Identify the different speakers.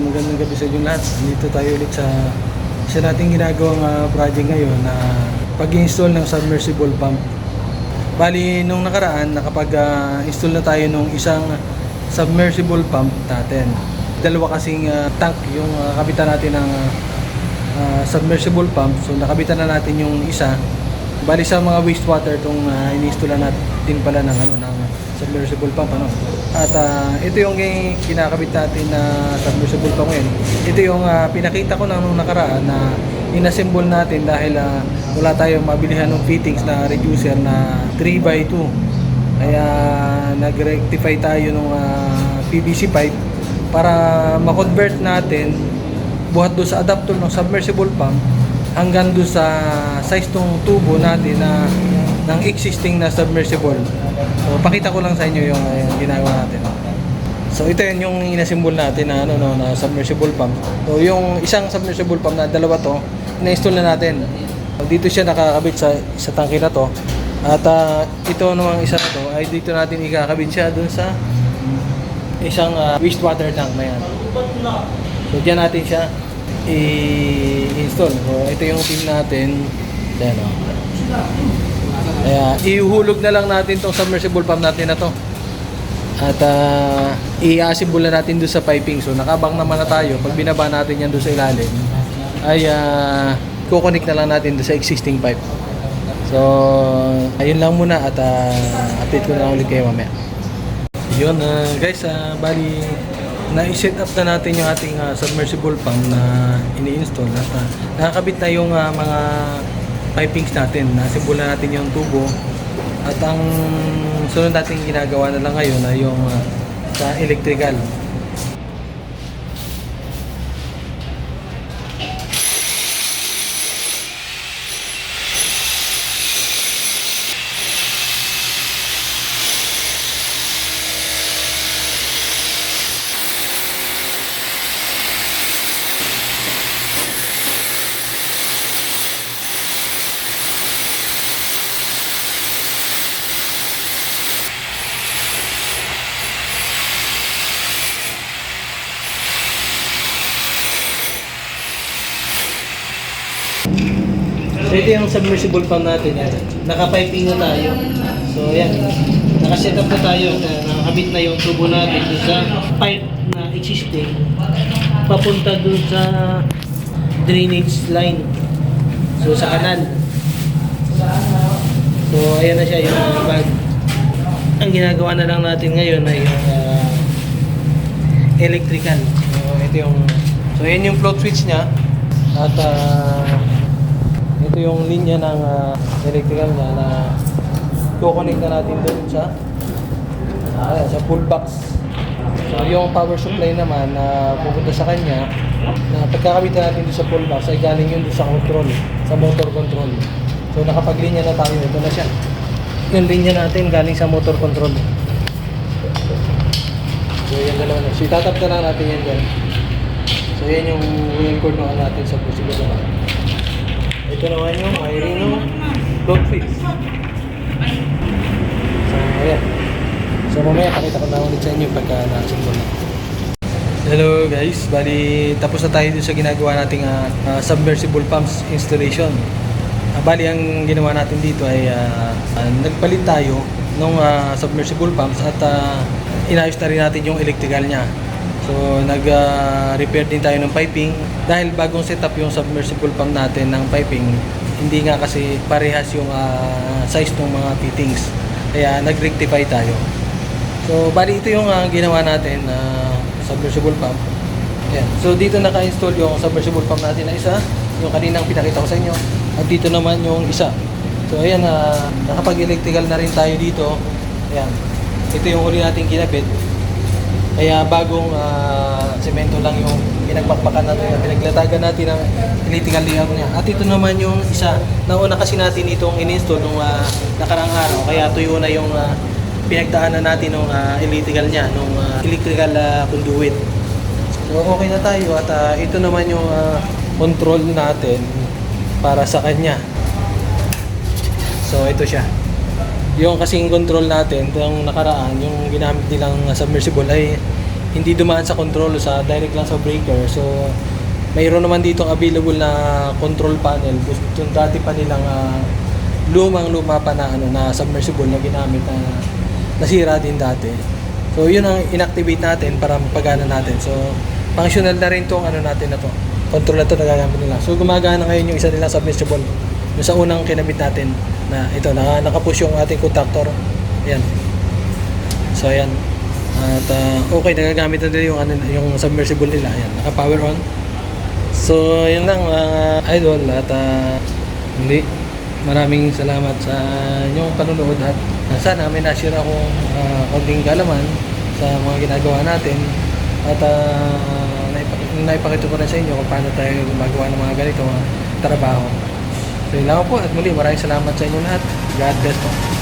Speaker 1: magandang gabi sa inyo lahat. Dito tayo ulit sa isa nating ginagawang ah, project ngayon na pag-install ng submersible pump. Bali, nung nakaraan, nakapag-install na tayo nung isang submersible pump natin. Dalawa kasing ah, tank yung ah, kabitan natin ng ah, ah, submersible pump. So, nakabitan na natin yung isa. Bali sa mga wastewater itong uh, in-install natin pala ng ano ng submersible pump ano. At ah, ito yung kinakabit natin na submersible pump ngayon. Ito yung ah, pinakita ko na nung nakaraan na inassemble natin dahil ah, wala tayong mabilihan ng fittings na reducer na 3x2. Kaya nag-rectify tayo ng PVC pipe para ma-convert natin buhat doon sa adapter ng submersible pump hanggang doon sa size ng tubo natin na ng existing na submersible. So pakita ko lang sa inyo yung, uh, yung ginagawa natin. So ito yun yung inasimbol natin na ano no na submersible pump. So yung isang submersible pump na dalawa to, na-install na natin. So, dito siya nakakabit sa sa tangke na to. At ah, ito namang isa na to ay dito natin ikakabit siya doon sa isang ah, wastewater tank na yan. So diyan natin siya i-install. So ito yung team natin. Ayan o. Kaya ihuhulog na lang natin tong submersible pump natin na to. At uh, i-assemble na natin doon sa piping. So nakabang naman na tayo. Pag binaba natin yan doon sa ilalim, ay uh, kukonek na lang natin doon sa existing pipe. So, ayun lang muna at uh, update ko na ulit kayo mamaya. Yun, ah, guys, ah, bali na-set up na natin yung ating ah, submersible pump na ini-install at ah, nakakabit na yung ah, mga pipings natin. Nasimbol na natin yung tubo at ang sunod natin ginagawa na lang ngayon ay yung ah, sa electrical. So ito yung submersible pump natin yan. Naka-piping na tayo. So yan. Naka-set up na tayo. Na- Nakakabit na yung tubo natin dun sa pipe na existing. Papunta dun sa drainage line. So sa kanal. So ayan na siya yung bag. Ang ginagawa na lang natin ngayon ay yung ah, electrical. So ito yung So yan yung float switch niya. At ah, ito yung linya ng ah, electrical niya na kukonek na natin doon sa ayan, sa full box. So yung power supply naman na pupunta sa kanya na pagkakabit natin doon sa full box ay galing yun doon sa control, sa motor control. So nakapaglinya na tayo, ito na siya. Yung linya natin galing sa motor control. So yan dalawa na. So itatap na lang natin yan dyan. So yan yung wheel cord natin sa possible na. Ito naman yung ng float switch. So ayan. So mamaya pakita ko na ulit sa inyo pagka na-assemble na. Hello guys, bali tapos na tayo dun sa ginagawa nating ah, ah, submersible pumps installation. Ah, bali ang ginawa natin dito ay ah, ah, nagpalit tayo ng submersible pumps at ah, inayos na rin natin yung electrical niya. So nag-repair din tayo ng piping dahil bagong setup yung submersible pump natin ng piping hindi nga kasi parehas yung ah, size ng mga fittings. Kaya nag-rectify tayo. So bali ito yung ah, ginawa natin na submersible pump. Ayan. So dito naka-install yung submersible pump natin na isa, yung kaninang pinakita ko sa inyo. At dito naman yung isa. So ayan, uh, nakapag-electrical na rin tayo dito. Ayan. Ito yung uli nating kinabit. Kaya bagong ah, semento lang yung pinagpakpakan natin, pinaglatagan natin ng electrical layout niya. At ito naman yung isa. Nauna kasi natin itong in-install nung ah, nakarang araw. Kaya tuyo na yung ah, pinagdaanan natin ng electrical niya, nung ah, electrical ah, conduit. So okay na tayo at ah, ito naman yung ah, control natin para sa kanya. So ito siya. Yung kasing control natin, yung nakaraan, yung ginamit nilang submersible ay hindi dumaan sa control sa direct lang sa breaker. So mayroon naman dito available na control panel. Gusto dati pa nilang ah, lumang luma pa na ano na submersible na ginamit na nasira din dati. So yun ang inactivate natin para mapagana natin. So functional na rin tong ano natin na to. Control na to na gagamit nila. So gumagana ngayon yung isa nilang submersible. Yung sa unang kinabit natin na ito naka, nakapush yung ating contactor. Ayan. So ayan. At ah, okay nagagamit na din yung ano yung submersible nila. Ayan, naka-power on. So yun lang mga idol at ah, hindi maraming salamat sa inyong panunood at sana may nasira akong uh, konting kalaman sa mga ginagawa natin at uh, naipakita ko rin sa inyo kung paano tayo gumagawa ng mga ganito mga trabaho. So lang po at muli maraming salamat sa inyo lahat. God bless po.